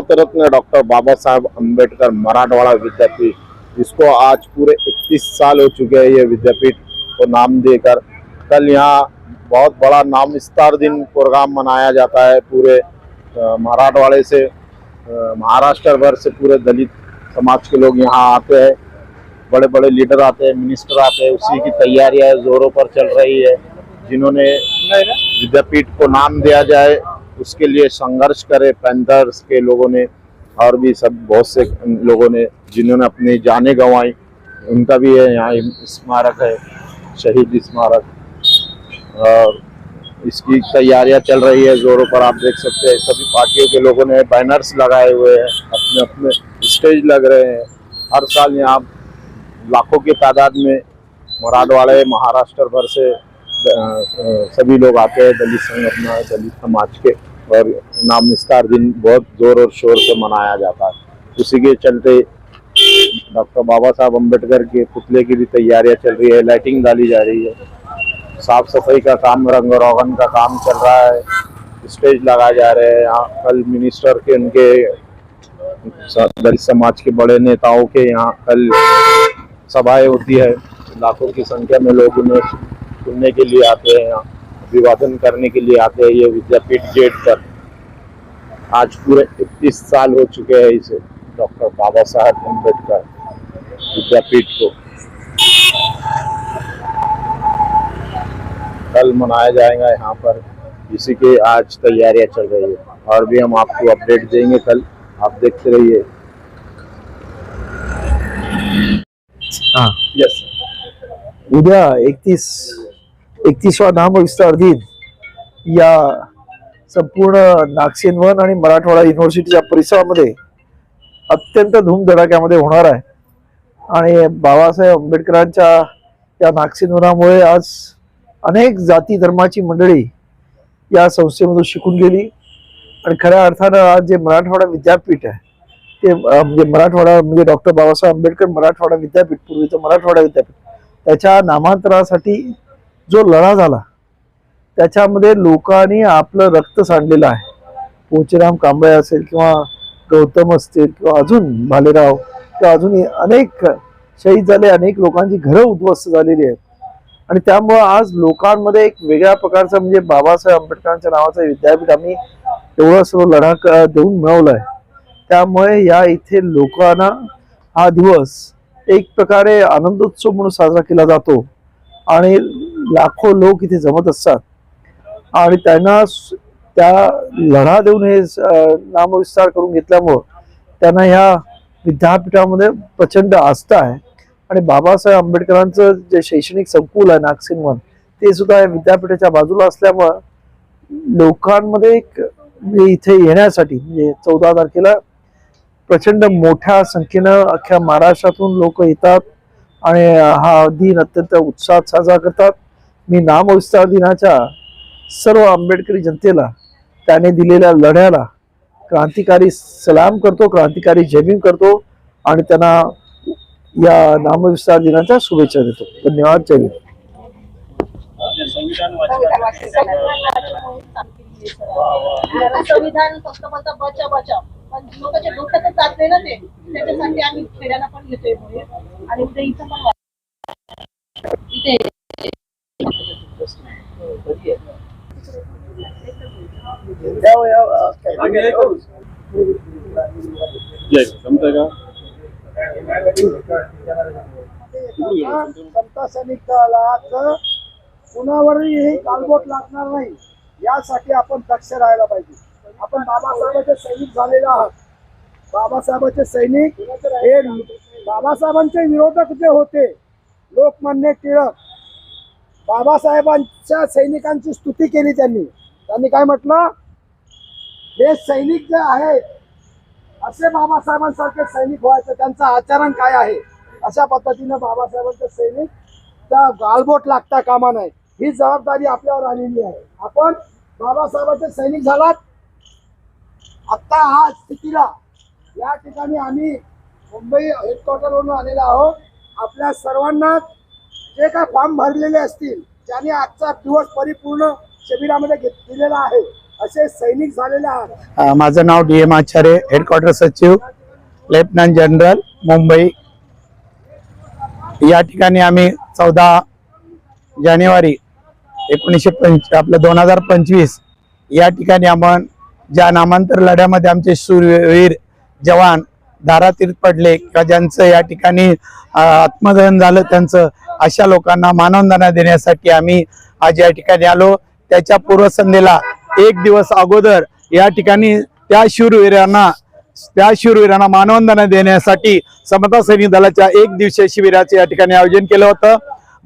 Bharat Ratna doctor बाबा साहब अंबेडकर मराठवाड़ा विद्यापीठ इसको आज पूरे 31 साल हो चुके हैं ये विद्यापीठ को नाम देकर। कल यहाँ बहुत बड़ा नाम विस्तार दिन प्रोग्राम मनाया जाता है पूरे मराठवाड़े से महाराष्ट्र भर से पूरे दलित समाज के लोग यहाँ आते हैं। बड़े बड़े लीडर आते हैं, मिनिस्टर आते हैं, उसी की तैयारियाँ जोरों पर चल रही है, जिन्होंने विद्यापीठ को नाम दिया जाए। उसके लिए संघर्ष करे पैंथर्स के लोगों ने और भी सब बहुत से लोगों ने जिन्होंने अपनी जानें गंवाई, उनका भी है यहाँ स्मारक है, शहीद स्मारक। और इसकी तैयारियाँ चल रही है, जोरों पर आप देख सकते हैं, सभी पार्टियों के लोगों ने बैनर्स लगाए हुए हैं, अपने अपने स्टेज लग रहे हैं। हर साल यहाँ लाखों की तादाद में मराठवाड़े महाराष्ट्र भर से सभी लोग आते हैं, दलित संगठन दलित समाज के। और नाम निस्तार दिन बहुत ज़ोर और शोर से मनाया जाता है। उसी के चलते डॉक्टर बाबा साहब अंबेडकर के पुतले की भी तैयारियाँ चल रही है लाइटिंग डाली जा रही है। साफ़ सफ़ाई का काम, रंग रोगन का काम चल रहा है। स्टेज लगाए जा रहे हैं। यहाँ कल मिनिस्टर के, उनके दलित समाज के बड़े नेताओं के यहाँ कल सभाएँ होती है। लाखों की संख्या में लोग उन्हें सुनने के लिए आते हैं यहाँ। अभिवादन करने के लिए आते हैं ये विद्यापीठ गेट पर। आज पूरे 31 साल हो चुके हैं इसे डॉक्टर बाबा साहब अंबेडकर विद्यापीठ को। कल मनाया जाएगा यहाँ पर। इसी के आज तैयारियाँ चल रही है। और भी हम आपको अपडेट देंगे कल। आप देखते रहिए। हा। यस उद्या एकतीस एकतीसवा नामविस्तार दिन या संपूर्ण नागसेनवन आणि मराठवाडा युनिव्हर्सिटीच्या परिसरामध्ये अत्यंत धूमधडाक्यामध्ये होणार आहे. आणि बाबासाहेब आंबेडकरांच्या या नागसेनवनामुळे आज अनेक जाती धर्माची मंडळी या संस्थेमधून शिकून गेली. आणि खऱ्या अर्थानं आज जे मराठवाडा विद्यापीठ आहे ते म्हणजे मराठवाडा म्हणजे डॉक्टर बाबासाहेब आंबेडकर मराठवाडा विद्यापीठ पूर्वीचं मराठवाडा विद्यापीठ त्याच्या नामांतरासाठी जो लढा झाला त्याच्यामध्ये लोकांनी आपलं रक्त सांडलेलं आहे. पोचेराम कांबळे असेल किंवा गौतम असतील किंवा अजून भालेराव किंवा अजून अनेक शहीद झाले अनेक लोकांची घरं उद्ध्वस्त झालेली आहेत. आणि त्यामुळं आज लोकांमध्ये एक वेगळ्या प्रकारचं म्हणजे बाबासाहेब आंबेडकरांच्या नावाचं विद्यापीठ आम्ही एवढं सर्व लढा क- देऊन आहे त्यामुळे या इथे लोकांना हा दिवस एक प्रकारे आनंदोत्सव म्हणून साजरा केला जातो. आणि लाखो लोक इथे जमत असतात. आणि त्यांना त्या लढा देऊन हे नामविस्तार करून घेतल्यामुळं त्यांना ह्या विद्यापीठामध्ये प्रचंड आस्था आहे. आणि बाबासाहेब आंबेडकरांचं जे शैक्षणिक संकुल आहे नागसिंगवन ते सुद्धा या विद्यापीठाच्या बाजूला असल्यामुळं लोकांमध्ये एक म्हणजे इथे येण्यासाठी म्हणजे चौदा तारखेला प्रचंड मोठ्या संख्येनं अख्ख्या महाराष्ट्रातून लोक येतात आणि हा दिन अत्यंत उत्साहात साजरा करतात. मी नामविस्तार दिनाच्या सर्व आंबेडकरी जनतेला त्याने दिलेल्या लढ्याला क्रांतिकारी सलाम करतो क्रांतिकारी जयभीम करतो आणि त्यांना या नामविस्तार दिनाच्या शुभेच्छा देतो. धन्यवाद. जय भीम संविधान फक्त म्हणतात बचाव बचाव पण लोकांच्या डोक्यातच जात नाही ना ते त्याच्यासाठी आम्ही खेड्याला पण घेतोय आणि आणि पण इथे पण वा- सैनिकाला कुणावरही कालबोट लागणार नाही. यासाठी आपण दक्ष राहायला पाहिजे. आपण बाबासाहेबांचे सैनिक झालेले आहात. बाबासाहेबांचे सैनिक हे बाबासाहेबांचे विरोधक जे होते लोकमान्य टिळक बाबासाहेबांच्या सैनिकांची स्तुती केली त्यांनी. त्यांनी काय म्हटलं? हे सैनिक जे आहेत असे बाबासाहेबांसारखे सैनिक व्हायचं त्यांचं आचरण काय आहे? अशा पद्धतीने बाबासाहेबांचे सैनिक त्या गालबोट लागता कामा नये. ही जबाबदारी आपल्यावर आलेली आहे. आपण बाबासाहेबांचे सैनिक झालात. आत्ता हा स्थितीला या ठिकाणी आम्ही मुंबई हेडक्वार्टरवरून आलेलो आहोत. आपल्या सर्वांना जे काय फॉर्म भरलेले असतील ज्यांनी आजचा दिवस परिपूर्ण शिबिरामध्ये घेत दिलेला आहे असे सैनिक झालेले आहात. माझं नाव डी एम आचार्य हेडक्वार्टर सचिव लेफ्टनंट जनरल मुंबई. या ठिकाणी आम्ही चौदा जानेवारी एकोणीसशे पंच आपलं दोन हजार पंचवीस या ठिकाणी आपण ज्या नामांतर लढ्यामध्ये आमचे शूरवीर जवान धारातीर पडले किंवा ज्यांचं या ठिकाणी आत्मदहन झालं त्यांचं अशा लोकांना मानवंदना देण्यासाठी आम्ही आज या ठिकाणी आलो. त्याच्या पूर्वसंध्येला एक दिवस अगोदर या ठिकाणी त्या शूरवीरांना त्या शूरवीरांना मानवंदना देण्यासाठी समता सैनिक दलाच्या एक दिवसीय शिबिराचे या ठिकाणी आयोजन केलं होतं.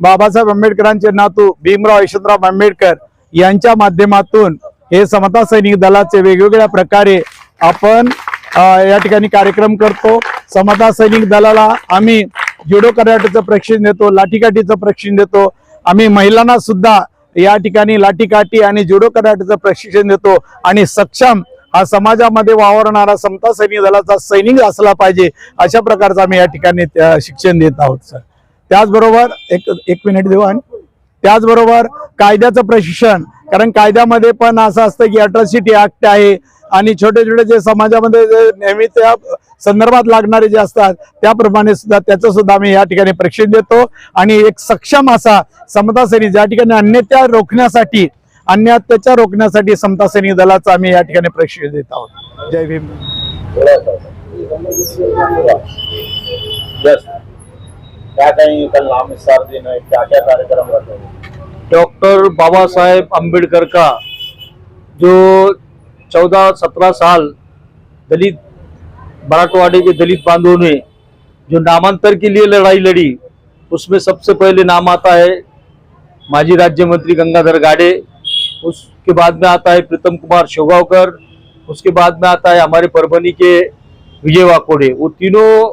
बाबासाहेब आंबेडकरांचे नातू भीमराव यशवंतराव आंबेडकर यांच्या माध्यमातून हे समता सैनिक दलाचे वेगवेगळ्या प्रकारे आपण या ठिकाणी कार्यक्रम करतो. समता सैनिक दलाला आम्ही जुडो कराटेचं प्रशिक्षण देतो लाठीकाठीचं प्रशिक्षण देतो. आम्ही महिलांना सुद्धा या ठिकाणी लाठीकाठी आणि जुडो कराटेचं प्रशिक्षण देतो आणि सक्षम हा समाजामध्ये वावरणारा समता सैनिक दलाचा सैनिक असला पाहिजे अशा प्रकारचं आम्ही या ठिकाणी शिक्षण देत आहोत सर. त्याचबरोबर एक एक मिनिट देऊ आणि? त्याचबरोबर कायद्याचं प्रशिक्षण कारण कायद्यामध्ये पण असं असतं की अट्रॉसिटी ऍक्ट आहे आणि छोटे छोटे जे समाजामध्ये जे नेहमी त्या संदर्भात लागणारे जे असतात त्याप्रमाणे सुद्धा त्याचं सुद्धा आम्ही या ठिकाणी प्रशिक्षण देतो. आणि एक सक्षम असा समता सैनिक ज्या ठिकाणी अन्यत्या रोखण्यासाठी अन्य अत्याचार रोखण्यासाठी समता सैनिक दलाचं आम्ही या ठिकाणी प्रशिक्षण देत आहोत. जय भीम. है हैं डॉक्टर बाबा साहेब आम्बेडकर का जो चौदह, सत्रह साल दलित, मराठवाड़े के दलित बांधवों ने जो नामांतर के लिए लड़ाई लड़ी, उसमें सबसे पहले नाम आता है माजी राज्य मंत्री गंगाधर गाड़े, उसके बाद में आता है प्रीतम कुमार शोगावकर, उसके बाद में आता है हमारे परभनी के विजय वाकोड़े। वो तीनों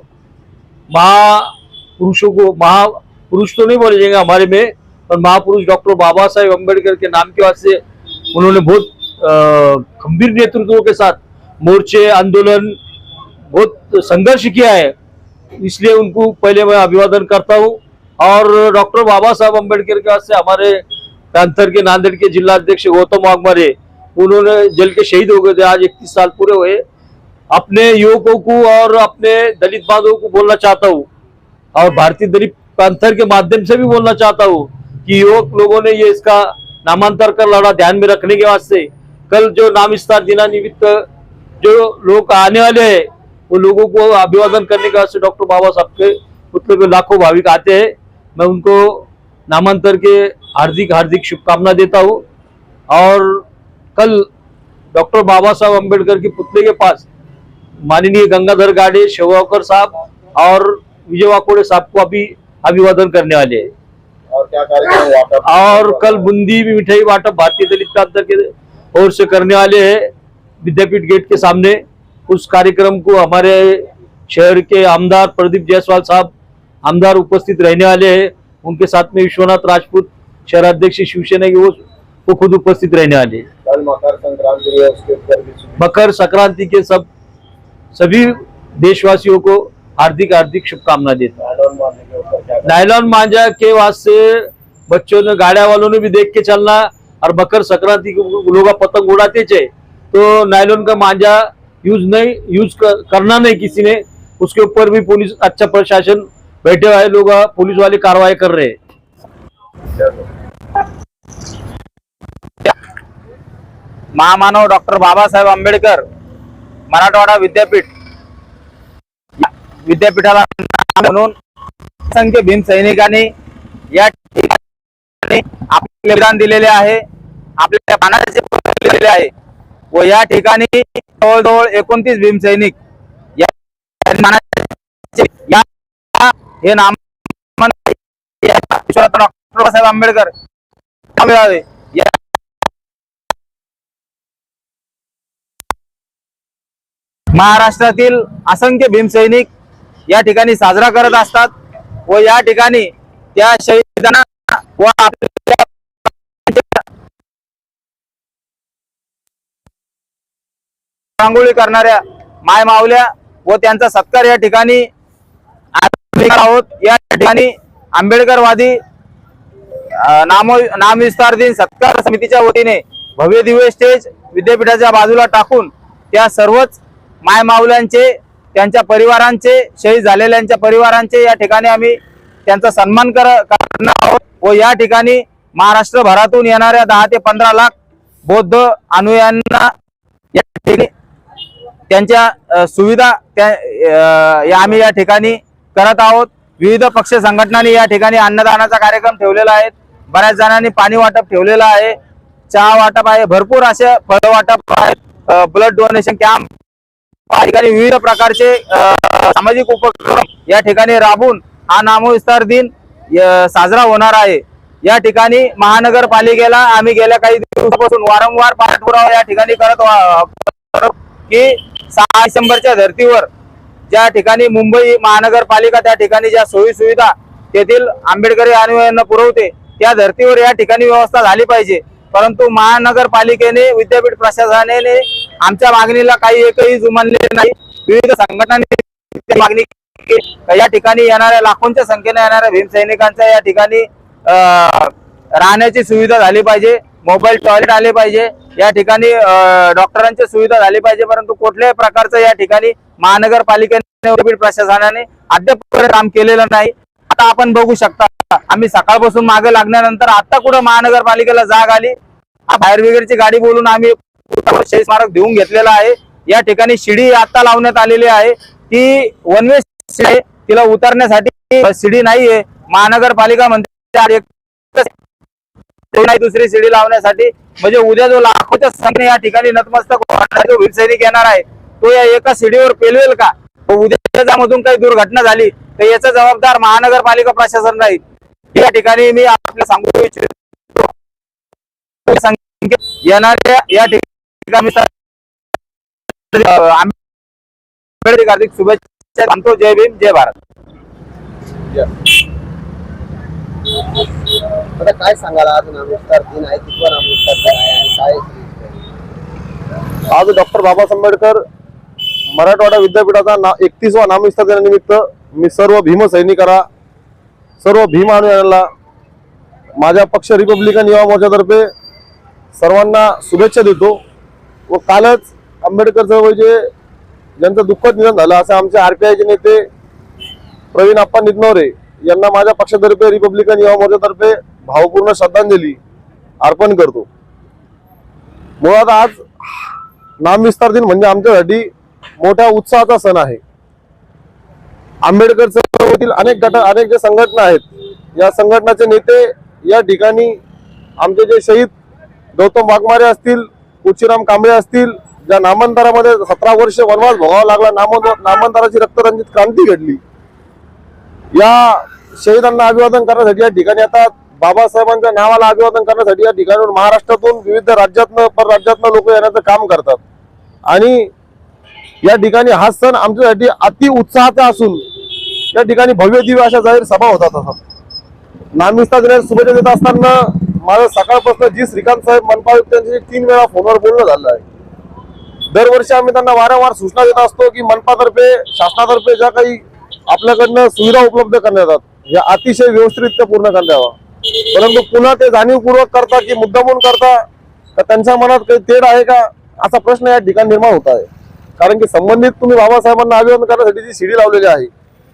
महापुरुषों को, महापुरुष तो नहीं बोले जाएँगे हमारे में, पर महापुरुष डॉक्टर बाबा साहेब अंबेडकर के नाम के वास्ते उन्होंने बहुत गंभीर नेतृत्व के साथ मोर्चे आंदोलन बहुत संघर्ष किया है, इसलिए उनको पहले मैं अभिवादन करता हूँ। और डॉक्टर बाबा साहब अंबेडकर के वास्ते हमारे पैंथर के, नांदेड़ के जिला अध्यक्ष गौतम वाघमारे उन्होंने जल के शहीद हो गए थे, आज इकतीस साल पूरे हुए। अपने युवकों को और अपने दलित बांधवों को बोलना चाहता हूँ, और भारतीय दलित पैंथर के माध्यम से भी बोलना चाहता हूँ कि युवक लोगों ने ये इसका नामांतर कर लड़ा ध्यान में रखने के वास्ते। कल जो नाम विस्तार दिना निमित्त जो लोग आने वाले हैं वो लोगों को अभिवादन करने के डॉक्टर बाबा साहब के पुतले पे लाखों भाविक आते हैं। मैं उनको नामांतर के हार्दिक हार्दिक शुभकामना देता हूँ। और कल डॉक्टर बाबा साहब अंबेडकर के पुतले के पास माननीय गंगाधर गाड़े शेवावकर साहब और विजय वाकोड़े साहब को अभी अभिवादन करने वाले हैं। और क्या कार्यक्रम और कल बूंदी भी मिठाई वाटप भारतीय दलित प्रांत के ओर से करने वाले हैं विद्यापीठ गेट के सामने। उस कार्यक्रम को हमारे शहर के आमदार प्रदीप जायसवाल साहब आमदार उपस्थित रहने वाले हैं। उनके साथ में विश्वनाथ राजपूत शहराध्यक्ष शिवसेना के वो वो खुद उपस्थित रहने वाले हैं। मकर संक्रांति है उसके। मकर संक्रांति के सब सभी देशवासियों को हार्दिक हार्दिक शुभकामना देता हूँ। नायलॉन मांझा के वास्ते बच्चों ने गाड़िया वालों ने भी देख के चलना और मकर संक्रांति लोग पतंग उड़ाते थे। तो नायलॉन का मांझा यूज नहीं यूज कर, करना नहीं किसी ने। उसके ऊपर भी पुलिस अच्छा प्रशासन बैठे हुए लोग पुलिस वाले कार्रवाई कर रहे महामानव डॉक्टर बाबासाहेब आंबेडकर मराठवाडा विद्यापीठ विद्यापीठाला म्हणून असंख्य भीम सैनिकांनी ठिकाणी आपले बलिदान दिलेले आहे. आपल्या पानाचे दिलेले आहे. व या ठिकाणी जवळजवळ एकोणतीस भीमसैनिक हे नाम डॉक्टर बाबासाहेब आंबेडकर मिळावे? महाराष्ट्रातील असंख्य भीमसैनिक या ठिकाणी साजरा करत असतात व या ठिकाणी त्या शहीदांना व आपल्या रांगोळी करणाऱ्या माय मावल्या व त्यांचा सत्कार या ठिकाणी आहोत. या ठिकाणी आंबेडकरवादी अं, नाम नामविस्तार दिन सत्कार समितीच्या वतीने भव्य दिव्य स्टेज विद्यापीठाच्या बाजूला टाकून त्या सर्वच माय मावल्यांचे त्यांच्या परिवारांचे शहीद झालेल्यांच्या परिवारांचे या ठिकाणी आम्ही त्यांचा सन्मान करणार आहोत. व या ठिकाणी महाराष्ट्र भरातून येणाऱ्या दहा ते पंधरा लाख बौद्ध अनुयायांना या ठिकाणी त्यांच्या सुविधा त्या या आम्ही या ठिकाणी करत आहोत. विविध पक्ष संघटनांनी या ठिकाणी अन्नदानाचा कार्यक्रम ठेवलेला आहे. बऱ्याच जणांनी पाणी वाटप ठेवलेलं आहे. चहा वाटप आहे. भरपूर असे फळ वाटप आहेत ब्लड डोनेशन कॅम्प या ठिकाणी विविध प्रकारचे सामाजिक उपक्रम या ठिकाणी राबून हा नामविस्तार दिन साजरा होणार आहे. या ठिकाणी महानगरपालिकेला आम्ही गेल्या काही दिवसापासून वारंवार पाठपुरावा या ठिकाणी करत की सहा डिसेंबरच्या धर्तीवर ज्या ठिकाणी मुंबई महानगरपालिका त्या ठिकाणी ज्या सोयी सुविधा तेथील आंबेडकरी अनुयायांना पुरवते त्या धर्तीवर या ठिकाणी व्यवस्था झाली पाहिजे. परंतु महानगरपालिकेने विद्यापीठ प्रशासनाने आमच्या मागणीला काही एकही जुमानले नाही. विविध संघटनांनी मागणी या ठिकाणी येणाऱ्या लाखोंच्या संख्येने येणाऱ्या भीमसैनिकांच्या या ठिकाणी राहण्याची सुविधा झाली पाहिजे. मोबाईल टॉयलेट आले पाहिजे. या ठिकाणी डॉक्टरांची सुविधा झाली पाहिजे. परंतु कुठल्याही प्रकारचं या ठिकाणी महानगरपालिकेने प्रशासनाने अद्याप काम केलेलं नाही. आता आपण बघू शकता आम्ही सकाळपासून मागे लागल्यानंतर आता कुठं महानगरपालिकेला जाग आली. फायर ब्रिगेडची गाडी बोलून आम्ही शहीद स्मारक देऊन घेतलेला आहे. या ठिकाणी शिडी आता लावण्यात आलेली आहे. ती वन वे तिला उतरण्यासाठी शिडी नाहीये. महानगरपालिका म्हणते दुसरी शिडी लावण्यासाठी. म्हणजे उद्या जो लाखोच्या संख्येने या ठिकाणी नतमस्तक होणारा जो भीमसैनिक येणार आहे तो या एका शिडीवर पेलवेल का? उद्या त्यामधून काही दुर्घटना झाली तर याचा जबाबदार महानगरपालिका प्रशासन राहील. या ठिकाणी मी आपल्या सांगू इच्छितो. येणाऱ्या या ठिकाणी आंबेडकर हार्दिक शुभेच्छा. सांगतो जय भीम जय भारत। आता काय सांगाल? आज नामविस्तार दिन आहे कितवा नामविस्तार दिन आहे आणि काय आज डॉक्टर बाबासाहेब आंबेडकर मराठवाडा विद्यापीठाचा ना एकतीसवा नामविस्तार दिनानिमित्त मी सर्व भीमसैनिकाला सर्व भीम अनुयायांना माझ्या पक्ष रिपब्लिकन युवा मोर्चातर्फे सर्वांना शुभेच्छा देतो व कालच आंबेडकर चळवळीचे ज्यांचं दुःखद निधन झालं असं आमचे आरपीआयचे नेते प्रवीण आप्पा नितनवरे यांना माझ्या पक्षातर्फे रिपब्लिकन युवा मोर्चातर्फे भावपूर्ण श्रद्धांजली अर्पण करतो. मुळात आज नामविस्तार दिन म्हणजे आमच्यासाठी मोठ्या उत्साहाचा सण आहे. आंबेडकर चळवळीतील अनेक गट अनेक जे संघटना आहेत या संघटनाचे नेते या ठिकाणी आमचे जे शहीद गौतम वाघमारे असतील कुचीराम कांबळे असतील ज्या नामांतरामध्ये सतरा वर्ष वनवास भोगावा लागला नाम नामांतराची रक्तरंजित क्रांती घडली. या शहीदांना अभिवादन करण्यासाठी या ठिकाणी आता बाबासाहेबांच्या नावाला अभिवादन करण्यासाठी या ठिकाणी महाराष्ट्रातून विविध राज्यातनं परराज्यातनं लोक येण्याचं काम करतात. आणि या ठिकाणी हा सण आमच्यासाठी अति उत्साहाचा असून या ठिकाणी भव्य दिव्य अशा जाहीर सभा होतात असतात नामिस्ता देण्यास शुभेच्छा देत असताना माझं सकाळपासून जी श्रीकांत साहेब मनपा आयुक्त तीन वेळा फोनवर बोलणं झालं आहे. दरवर्षी आम्ही त्यांना वारंवार सूचना देत असतो की मनपातर्फे शासनातर्फे ज्या काही आपल्याकडनं सुविधा उपलब्ध करण्यात येतात या अतिशय व्यवस्थितरित्या पूर्ण करण्यात यावा परंतु पुन्हा ते जाणीवपूर्वक करता की मुद्दामून करता तर त्यांच्या मनात काही तेढ आहे का? असा प्रश्न या ठिकाणी निर्माण होत आहे. कारण की संबंधित तुम्ही बाबासाहेबांना अभिवादन करण्यासाठी जी शिडी लावलेली आहे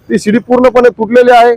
ती शिडी पूर्णपणे तुटलेली आहे.